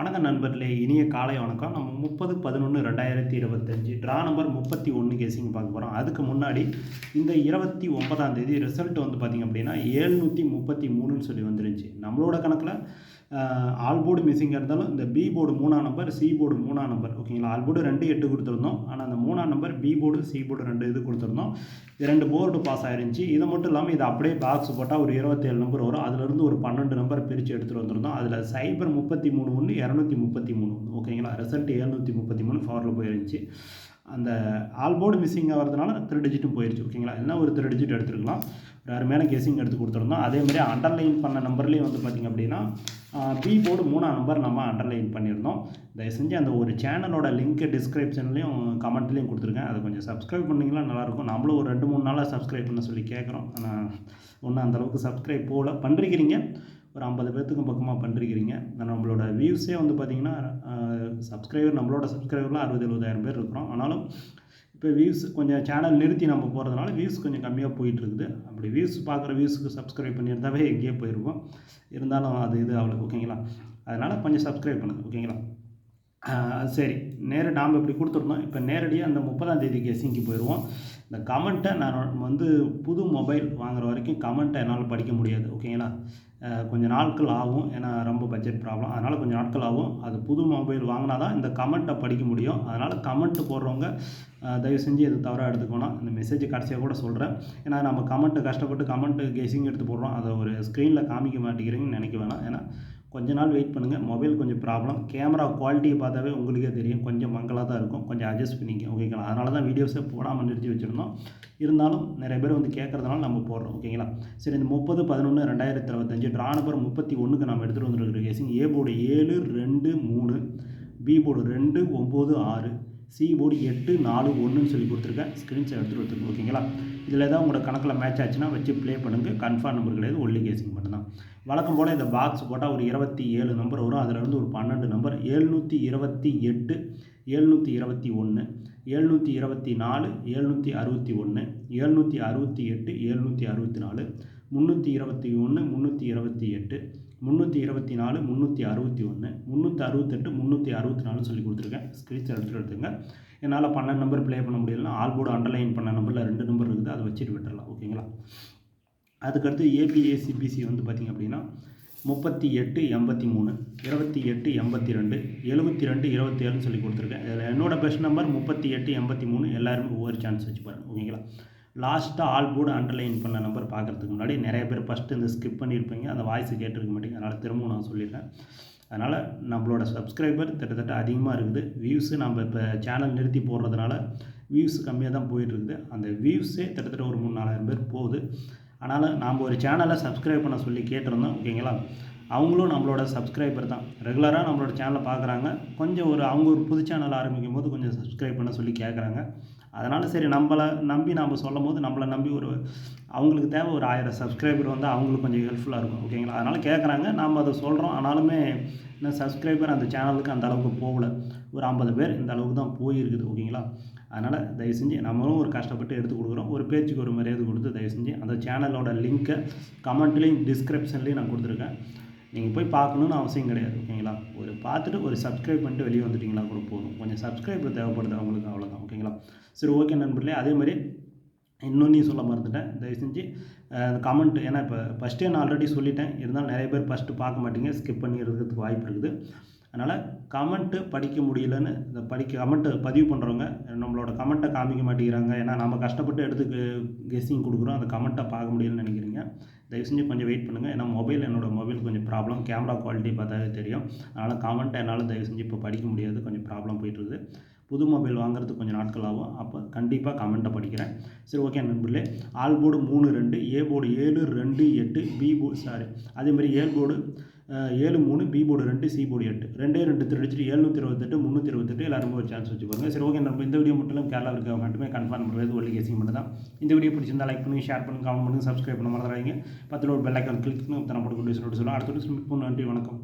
வணக்கம் நண்பர்களே இனிய காலை வணக்கம். நம்ம முப்பது பதினொன்று ரெண்டாயிரத்தி இருபத்தஞ்சி ட்ரா நம்பர் முப்பத்தி ஒன்று கேசிங் பார்க்க போகிறோம் அதுக்கு முன்னாடி இந்த இருபத்தி ஒன்பதாம் தேதி ரிசல்ட் வந்து பார்த்திங்க அப்படின்னா ஏழ்நூற்றி முப்பத்தி மூணுன்னு சொல்லி வந்துருந்துச்சு. நம்மளோட கணக்கில் ஆல் போர்டு மிஸ்ஸிங்காக இருந்தாலும் இந்த பி போர்டு மூணாம் நம்பர் சி போர்டு மூணாம் நம்பர் ஓகேங்களா ஆல் போர்டு ரெண்டு எட்டு கொடுத்துருந்தோம். ஆனால் அந்த மூணாம் number B board C board ரெண்டு இது கொடுத்துருந்தோம். இது ரெண்டு போர்டு பாஸ் ஆயிருந்துச்சு. இது மட்டும் இல்லாமல் இது அப்படியே பாக்ஸ் போட்டால் ஒரு இருபத்தேழு நம்பர் வரும். அதுலேருந்து ஒரு பன்னெண்டு நம்பர் பிரித்து எடுத்துகிட்டு வந்திருந்தோம். அதில் சைபர் முப்பத்தி மூணு ஒன்று இரநூத்தி முப்பத்தி மூணு ஓகேங்களா ரிசல்ட் எழுநூற்றி முப்பத்தி மூணு ஃபவரில் போயிருந்துச்சு. அந்த ஆல் போர்டு மிஸ்ஸிங் ஆகிறதுனால த்ரீ டிஜிட்டும் போயிடுச்சு ஓகேங்களா என்ன ஒரு த்ரீ டிஜிட் எடுத்துருக்கலாம். ஒரு அருமையான கெஸிங் எடுத்து கொடுத்துருந்தோம். அதே மாதிரி அண்டர்லைன் பண்ண நம்பர்லேயும் வந்து பார்த்திங்க அப்படின்னா பி போர்டு மூணாம் நம்பர் நம்ம அண்டர்லைன் பண்ணியிருந்தோம். தயவு செஞ்சு அந்த ஒரு சேனலோட லிங்க்கு டிஸ்கிரிப்ஷன்லேயும் கமெண்ட்லேயும் கொடுத்துருக்கேன் அதை கொஞ்சம் சப்ஸ்கிரைப் பண்ணிங்கன்னா நல்லாயிருக்கும். நம்மளும் ஒரு ரெண்டு மூணு நாளாக சப்ஸ்கிரைப் பண்ண சொல்லி கேட்குறோம். ஆனால் ஒன்றும் அந்தளவுக்கு சப்ஸ்கிரைப் போகல. பண்ணுறீங்க ஒரு ஐம்பது பேர்த்துக்கும் பக்கமாக பண்ணிருக்கிறீங்க. நம்மளோட வியூஸே வந்து பார்த்திங்கன்னா சப்ஸ்கிரைபர் நம்மளோட சப்ஸ்கிரைபர்லாம் அறுபது எழுபதாயிரம் பேர் இருக்கிறோம். ஆனாலும் இப்போ வியூஸ் கொஞ்சம் சேனல் நிறுத்தி நம்ம போகிறதுனால வியூஸ் கொஞ்சம் கம்மியாக போயிட்டுருக்குது. அப்படி வியூஸ் பார்க்குற வியூஸுக்கு சப்ஸ்கிரைப் பண்ணியிருந்தாவே எங்கேயே போயிருவோம் இருந்தாலும் அது இது அவ்வளோ ஓகேங்களா? அதனால் கொஞ்சம் சப்ஸ்கிரைப் பண்ணுங்கள் ஓகேங்களா? சரி. நேர நாம் இப்படி கொடுத்துருந்தோம் இப்போ நேரடியாக அந்த முப்பதாம் தேதி கேசிங்க்கு போயிடுவோம் இந்த கமெண்ட்டை நான் வந்து புது மொபைல் வாங்குற வரைக்கும் கமெண்ட்டை என்னால் படிக்க முடியாது. ஓகேங்களா கொஞ்சம் நாட்கள் ஆகும். ஏன்னா ரொம்ப பட்ஜெட் ப்ராப்ளம் அதனால் கொஞ்சம் நாட்கள் ஆகும். அது புது மொபைல் வாங்கினா தான் இந்த கமெண்ட்டை படிக்க முடியும். அதனால் கமெண்ட் போடுறவங்க தயவு செஞ்சு எது தவறாக எடுத்துக்கணும் இந்த மெசேஜ் கடைசியாக கூட சொல்கிறேன் ஏன்னா நம்ம கமெண்ட்டு கஷ்டப்பட்டு கமெண்ட்டு கேசிங் எடுத்து போடுறோம். அதை ஒரு ஸ்க்ரீனில் காமிக்க மாட்டேங்கிறீங்கன்னு நினைக்க வேணாம். ஏன்னா கொஞ்ச நாள் வெயிட் பண்ணுங்கள் மொபைல் கொஞ்சம் ப்ராப்ளம் கேமரா குவாலிட்டியை பார்த்தாவே உங்களுக்கே தெரியும். கொஞ்சம் மங்களாக தான் இருக்கும். கொஞ்சம் அட்ஜஸ்ட் பண்ணிக்க ஓகேங்களா அதனால தான் வீடியோஸை போடாமல் நிறுத்தி வச்சுருந்தோம். இருந்தாலும் நிறைய பேர் வந்து கேட்குறதுனால நம்ம போடுறோம். ஓகேங்களா சரி இந்த முப்பது பதினொன்று ரெண்டாயிரத்தி இருபத்தஞ்சு ட்ரா நம்பர் முப்பத்தி ஒன்றுக்கு நம்ம எடுத்துகிட்டு வந்துருக்கிற கேசிங் ஏ போர்டு ஏழு ரெண்டு மூணு பி போர்டு ரெண்டு ஒம்பது ஆறு. சி போர்டு எட்டு நாலு ஒன்றுன்னு சொல்லி கொடுத்துருக்கேன். ஸ்க்ரீன்ஷாட் எடுத்துகிட்டு வந்துருக்கோம் ஓகேங்களா இதில் ஏதாவது உங்களோட கணக்கில் மேட்ச் ஆச்சுன்னா வச்சு ப்ளே பண்ணுங்கள் கன்ஃபார்ம் நம்பர் கிடையாது. ஒல்லி கேசிங் மட்டும் தான் வழக்கம் போல் இந்த பாக்ஸ் போட்டால் ஒரு இருபத்தி ஏழு நம்பர் வரும். அதிலிருந்து ஒரு பன்னெண்டு நம்பர் ஏழ்நூற்றி இருபத்தி எட்டு ஏழ்நூற்றி இருபத்தி ஒன்று ஏழ்நூற்றி இருபத்தி நாலு ஏழ்நூற்றி அறுபத்தி ஒன்று ஏழ்நூற்றி அறுபத்தி எட்டு ஏழ்நூற்றி அறுபத்தி நாலு முந்நூற்றி இருபத்தி ஒன்று முந்நூற்றி இருபத்தி எட்டு முந்நூற்றி இருபத்தி நாலு முந்நூற்றி அறுபத்தி ஒன்று முந்நூற்றி அறுபத்தெட்டு முந்நூற்றி அறுபத்தி நாலுன்னு சொல்லி கொடுத்துருக்கேன். ஸ்க்ரீன்ஸ் எடுத்துகிட்டு எடுத்துங்க என்னால் பன்னெண்டு நம்பர் ப்ளே பண்ண முடியலன்னா ஆல்போர்டு அண்டர்லைன் பண்ண நம்பரில் ரெண்டு நம்பர் இருக்குது அதை வச்சுட்டு விட்டுடலாம் ஓகேங்களா? அதுக்கடுத்து ஏபிஏசிபிசி வந்து பார்த்திங்க அப்படின்னா முப்பத்தி எட்டு எண்பத்தி மூணு இருபத்தி எட்டு எண்பத்தி ரெண்டு எழுபத்தி ரெண்டு இருபத்தி ஏழுன்னு சொல்லி கொடுத்துருக்கேன். இதில் என்னோடய பெஸ்ட் நம்பர் முப்பத்தி எட்டு எண்பத்தி மூணு எல்லாருமே ஒவ்வொரு சான்ஸ் வச்சு பாருங்கள் ஓகேங்களா? லாஸ்ட்டாக ஆல் போர்டு அண்டர்லைன் பண்ண நம்பர் பார்க்குறதுக்கு முன்னாடி நிறைய பேர் ஃபஸ்ட்டு இந்த ஸ்கிப் பண்ணியிருப்பீங்க அந்த வாய்ஸ் கேட்டிருக்க மாட்டேங்க. அதனால் திரும்பவும் நான் சொல்லிடுறேன். அதனால் நம்மளோட சப்ஸ்கிரைபர் கிட்டத்தட்ட அதிகமாக இருக்குது. வியூஸு நம்ம இப்போ சேனல் நிறுத்தி போடுறதுனால வியூஸ் கம்மியாக தான் போயிட்டுருக்குது. அந்த வியூஸே கிட்டத்தட்ட ஒரு மூணு நாலாயிரம் பேர் போகுது. அதனால் நாம் ஒரு சேனலை சப்ஸ்கிரைப் பண்ண சொல்லி கேட்டிருந்தோம் ஓகேங்களா அவங்களும் நம்மளோட சப்ஸ்கிரைபர் தான். ரெகுலராக நம்மளோட சேனலை பார்க்குறாங்க. கொஞ்சம் ஒரு அவங்க ஒரு புது சேனல் ஆரம்பிக்கும் போது கொஞ்சம் சப்ஸ்கிரைப் பண்ண சொல்லி கேட்குறாங்க அதனால் சரி நம்மளை நம்பி நாம் சொல்லும் போது நம்மளை நம்பி ஒரு அவங்களுக்கு தேவை ஒரு ஆயிரம் சப்ஸ்கிரைபர் வந்து அவங்களுக்கு கொஞ்சம் ஹெல்ப்ஃபுல்லாக இருக்கும் ஓகேங்களா அதனால் கேட்குறாங்க நாம் அதை சொல்கிறோம் ஆனாலுமே இன்னும் சப்ஸ்கிரைபர் அந்த சேனலுக்கு அந்த அளவுக்கு போகல. ஒரு ஐம்பது பேர் இந்த அளவுக்கு தான் போயிருக்குது ஓகேங்களா அதனால் தயவு செஞ்சு நம்மளும் ஒரு கஷ்டப்பட்டு எடுத்து கொடுக்குறோம். ஒரு பேச்சுக்கு ஒரு மரியாதை கொடுத்து தயவு செஞ்சு அந்த சேனலோட லிங்க்கை கமெண்ட்லேயும் டிஸ்கிரிப்ஷன்லேயும் நான் கொடுத்துருக்கேன். நீங்கள் போய் பார்க்கணுன்னு அவசியம் கிடையாது ஓகேங்களா? ஒரு பார்த்துட்டு ஒரு சப்ஸ்கிரைப் பண்ணிட்டு வெளியே வந்துட்டிங்களா கூட போதும். கொஞ்சம் சப்ஸ்கிரைபர் தேவைப்படுது அவங்களுக்கு அவ்வளோதான் ஓகேங்களா? சரி ஓகே நண்பர்களே. அதே மாதிரி இன்னொன்றையும் சொல்ல மறந்துட்டேன். தயவு செஞ்சு கமெண்ட் ஏன்னா இப்போ ஃபஸ்ட்டே நான் ஆல்ரெடி சொல்லிட்டேன். இருந்தாலும் நிறைய பேர் ஃபஸ்ட்டு பார்க்க மாட்டீங்க. ஸ்கிப் பண்ணிடுறதுக்கு வாய்ப்பு இருக்குது. அதனால் கமெண்ட்டு படிக்க முடியலன்னு இந்த படிக்க கமெண்ட்டு பதிவு பண்ணுறவங்க நம்மளோட கமெண்ட்டை காமிக்க மாட்டேங்கிறாங்க. ஏன்னா நம்ம கஷ்டப்பட்டு எடுத்து கெஸ்ஸிங் கொடுக்குறோம். அந்த கமெண்ட்டை பார்க்க முடியலன்னு நினைக்கிறீங்க. தயவு செஞ்சு கொஞ்சம் வெயிட் பண்ணுங்கள் ஏன்னா மொபைல் என்னோடய மொபைல் கொஞ்சம் ப்ராப்ளம் கேமரா குவாலிட்டி பார்த்தாவே தெரியும். அதனால் கமெண்ட்டை என்னால் தயவு செஞ்சு இப்போ படிக்க முடியாது. கொஞ்சம் ப்ராப்ளம் போயிட்டுருது புது மொபைல் வாங்குறதுக்கு கொஞ்சம் நாட்கள் ஆகும். அப்போ கண்டிப்பாக கமெண்ட்டை படிக்கிறேன். சரி ஓகே நண்பர்களே. ஆல் போர்டு மூணு ரெண்டு ஏ போர்டு ஏழு ரெண்டு எட்டு பி போர்டு சாரி அதேமாதிரி ஏல் போர்டு ஏழு மூணு பி போர்டு ரெண்டு சி போர்டு எட்டு. ரெண்டே ரெண்டு திருடிச்சிட்டு எழுநூற்றி இருபத்தெட்டு முந்நூற்றி இருபத்தெட்டு எல்லாரும் ஒரு சான்ஸ் வச்சுக்கோங்க. சரி ஓகே நம்ம இந்த வீடியோ மட்டும் கேரளா இருக்க மட்டுமே கன்ஃபார்ம் பண்ணுறது ஒல்லி கேசிங் மட்டும் தான் இந்த வீடியோ பிடிச்சிருந்தா லைக் பண்ணி ஷேர் பண்ணி கமெண்ட் பண்ணி சப்ஸ்கிரைப் பண்ண மறந்துடாதீங்க. பத்தில் ஒரு பெல் ஐக்கான் கிளிக் பண்ணி சொல்லிட்டு சொல்லலாம் கொண்டு சொல்லிட்டு சொல்லுவோம் அடுத்த நன்றி வணக்கம்.